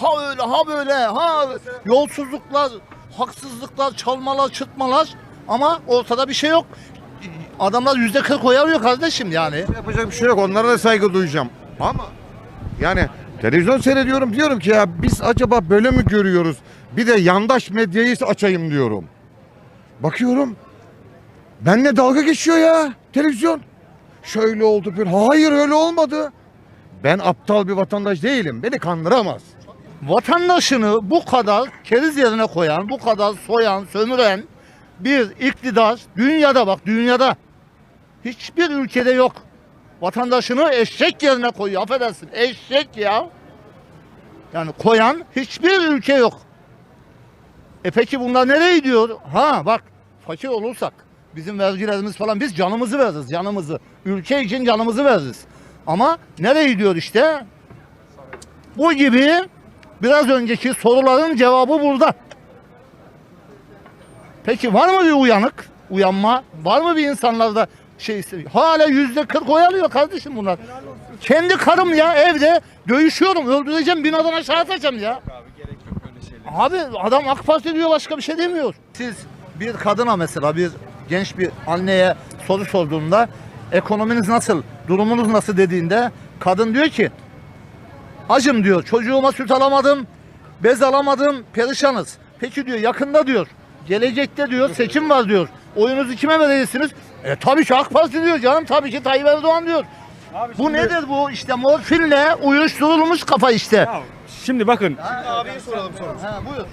Ha öyle ha böyle ha yolsuzluklar, haksızlıklar, çalmalar, çırpmalar ama ortada bir şey yok. Adamlar yüzde kırk oy alıyor kardeşim yani. Yapacak bir şey yok. Onlara da saygı duyacağım. Ama yani televizyon seyrediyorum diyorum ki ya biz acaba böyle mi görüyoruz? Bir de yandaş medyayı açayım diyorum. Bakıyorum. Benle dalga geçiyor ya televizyon. Şöyle oldu bir. Hayır öyle olmadı. Ben aptal bir vatandaş değilim. Beni kandıramaz. Vatandaşını bu kadar keriz yerine koyan, bu kadar soyan, sömüren bir iktidar dünyada bak dünyada hiçbir ülkede yok. Vatandaşını eşek yerine koyuyor. Affedersin. Eşek ya. Yani koyan hiçbir ülke yok. E peki bunlar nereye gidiyor? Ha bak fakir olursak bizim vergilerimiz falan biz canımızı veririz canımızı. Ülke için canımızı veririz. Ama nereye gidiyor işte? Bu gibi biraz önceki soruların cevabı burada. Peki var mı bir uyanık? Uyanma? Var mı bir insanlarda şey hala yüzde kırk oy alıyor kardeşim bunlar. Kendi karım ya evde dövüşüyorum öldüreceğim binadan aşağı atacağım ya. Abi adam AK Parti diyor başka bir şey demiyor. Siz bir kadına mesela bir genç bir anneye soru sorduğunda ekonominiz nasıl, durumunuz nasıl dediğinde kadın diyor ki Hacım diyor çocuğuma süt alamadım, bez alamadım, perişanız. Peki diyor yakında diyor, gelecekte diyor seçim var diyor. Oyunuzu kime vereceksiniz? E tabii ki AK Parti diyor canım, tabii ki Tayyip Erdoğan diyor. bu nedir bu? İşte morfinle uyuşturulmuş kafa işte. Şimdi bakın Ha, buyur.